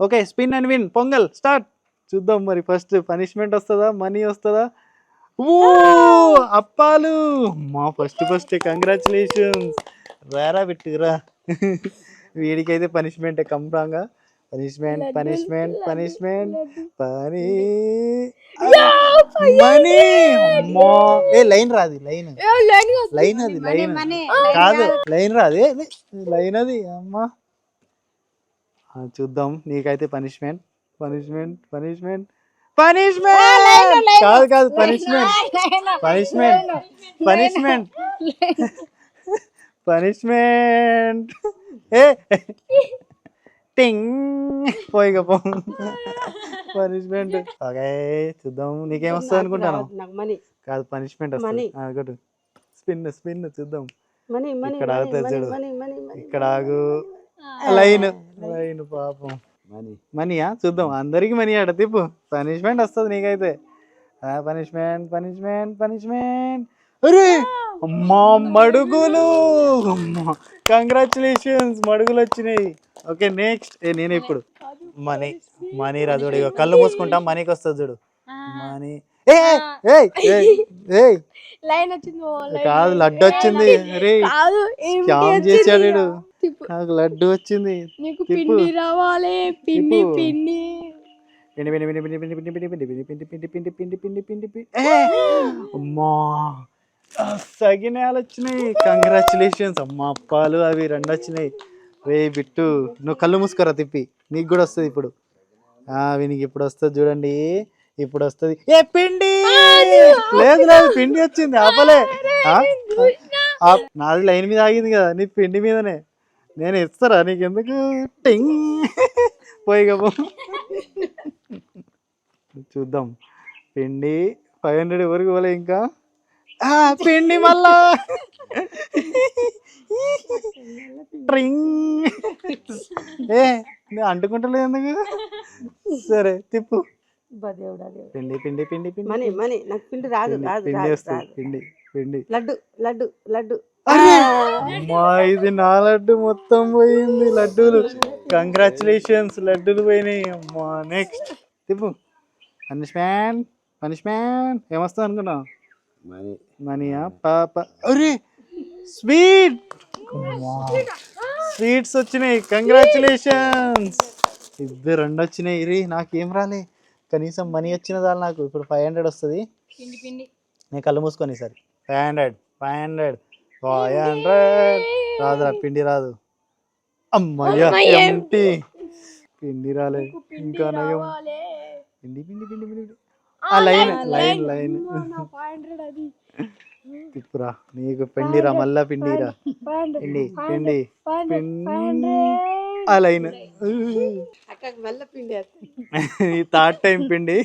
Okay spin and win Pongal start చూద్దాం మరి first punishment వస్తుందా మనీ వస్తుందా? ఓ అప్పాలు. మా ఫస్ట్ ఫస్ట్ కంగ్రాచులేషన్స్ రారా పెట్టుకురా వీడికైతే పనిష్మెంట్ కంపంగా పనిష్మెంట్ పనిష్మెంట్ పనిష్మెంట్ పని. మనీ అమ్మా. ఏ లైన్ రాది లైన్ లైన్ అది లైన్ కాదు లైన్ రాదు. లైన్ అది అమ్మా. చూద్దాం. నీకైతే పనిష్మెంట్ పనిష్మెంట్ పనిష్మెంట్ పనిష్మెంట్ కాదు కాదు పనిష్మెంట్ పనిష్మెంట్ పనిష్మెంట్ పనిష్మెంట్ ఏ టింగ్ పోయిగా పో. పనిష్మెంట్ ఓకే చూద్దాం. నీకేం వస్తుంది అనుకుంటాను? కాదు పనిష్మెంట్ వస్తుంది. స్పిన్ స్పిన్ చూద్దాం. ఇక్కడ మనీ ఇక్కడ ఆగు. లైన్. లైన్. పాపం. మనీయా? చూద్దాం. అందరికి మనీ ఆడ తిప్పు. పనిష్మెంట్ వస్తుంది నీకైతే. Punishment punishment punishment. అరే అమ్మా మడుగులు! కంగ్రాచులేషన్స్ మడుగులు వచ్చినాయి. ఓకే నెక్స్ట్ ఏ నేను ఇప్పుడు. మనీ. మనీ రా చూడు. ఇగో కళ్ళు మూసుకుంటా. మనీకి వస్తుంది చూడు. మనీ. ఏ లైన్ వచ్చింది. కాదు లడ్డు వచ్చింది. వచ్చింది? చేశాడు. నాకు లడ్డు వచ్చింది నీకు. పిండి రావాలి పిండి. పిండి పిండి పిండి పిండి పిండి పిండి పిండి పిండి పిండి పిండి పిండి పిండి పిండి పిండి పిండి పిండి! అమ్మా సగినాలు వచ్చినాయి కంగ్రాచులేషన్స్ అమ్మా అప్పాలు అవి రెండు వచ్చినాయి రే బిట్టు నువ్వు కళ్ళు మూసుకోరా తిప్పి నీకు కూడా వస్తుంది ఇప్పుడు వీనికి ఇప్పుడు వస్తుంది చూడండి ఇప్పుడు వస్తుంది ఏ పిండి లేదు లేదు పిండి వచ్చింది ఆపలే నాది లైన్ మీద ఆగింది కదా నీ పిండి మీదనే నేను ఇస్తారా నీకు ఎందుకు టింగ్. పోయిగా చూద్దాం. పిండి ఫైవ్ హండ్రెడ్ వరకు పోలే ఇంకా? పిండి మళ్ళా. ట్రింగ్. ఏ అంటుకుంటలేదు ఎందుకు? సరే తిప్పు. పిండి పిండి పిండి పిండి. Money money. నాకు పిండి రాదు పిండి, రాదు. పిండి పిండి. లడ్డు లడ్డు లడ్డు. అమ్మా ఇది నా లడ్డు మొత్తం పోయింది లడ్డూలు. కంగ్రాచులేషన్స్ లడ్డూలు పోయినాయి. అమ్మా నెక్స్ట్ తిప్పు. పనిష్మెంట్ పనిష్మెంట్ ఏమొస్తుంది అనుకున్నావు? మనీయా పాప. అరే! స్వీట్ స్వీట్స్ వచ్చినాయి. కంగ్రాచులేషన్స్ ఇద్దరు రెండు వచ్చినాయి. ఇరి నాకేం రాలే. కనీసం మనీ వచ్చిన చాలు నాకు. ఇప్పుడు ఫైవ్ హండ్రెడ్ వస్తుంది. పిండి పిండి. నేను కళ్ళు మూసుకొని సరే five hundred five hundred five hundred రాదురా పిండి రాదు. అమ్మయ్య ఎంటీ పిండి రాలే ఇంకా నయం. పిండి పిండి పిండి పిండి. ఆ లైన్ లైన్ లైన్ తిప్పురా నీకు పిండిరా మళ్ళా పిండిరా పిండి పిండి. పిండి. ఆ లైన్. ఈ థర్డ్ టైం పిండి.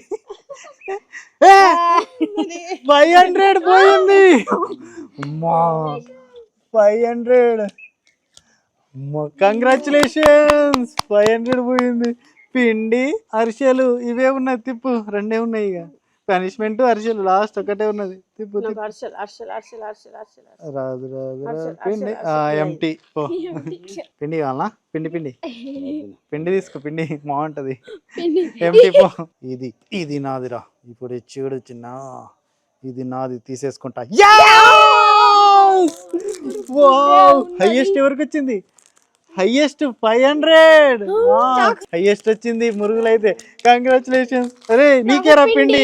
ఫైవ్ హండ్రెడ్ పోయింది. అమ్మా five hundred congratulations five hundred పోయింది. పిండి అరిసెలు ఇవే ఉన్నాయి తిప్పు. రెండే ఉన్నాయి ఇక. పనిష్మెంట్ అరిసెలు లాస్ట్ ఒకటే ఉన్నది. తిప్పు. రాదు రాదు పిండి ఎంటీ పిండి కావాలా? పిండి పిండి. పిండి తీసుకో పిండి. బాగుంటది. ఎంటీ పో. ఇది ఇది నాదిరా. ఇప్పుడు చూడు చిన్న ఇది నాది తీసేసుకుంటా. హైయెస్ట్ ఎవరికి వచ్చింది? హైయెస్ట్ ఫైవ్ హండ్రెడ్ హైయెస్ట్ వచ్చింది మురుగులు అయితే కంగ్రాచులేషన్స్ అరే నీకేరా పిండి.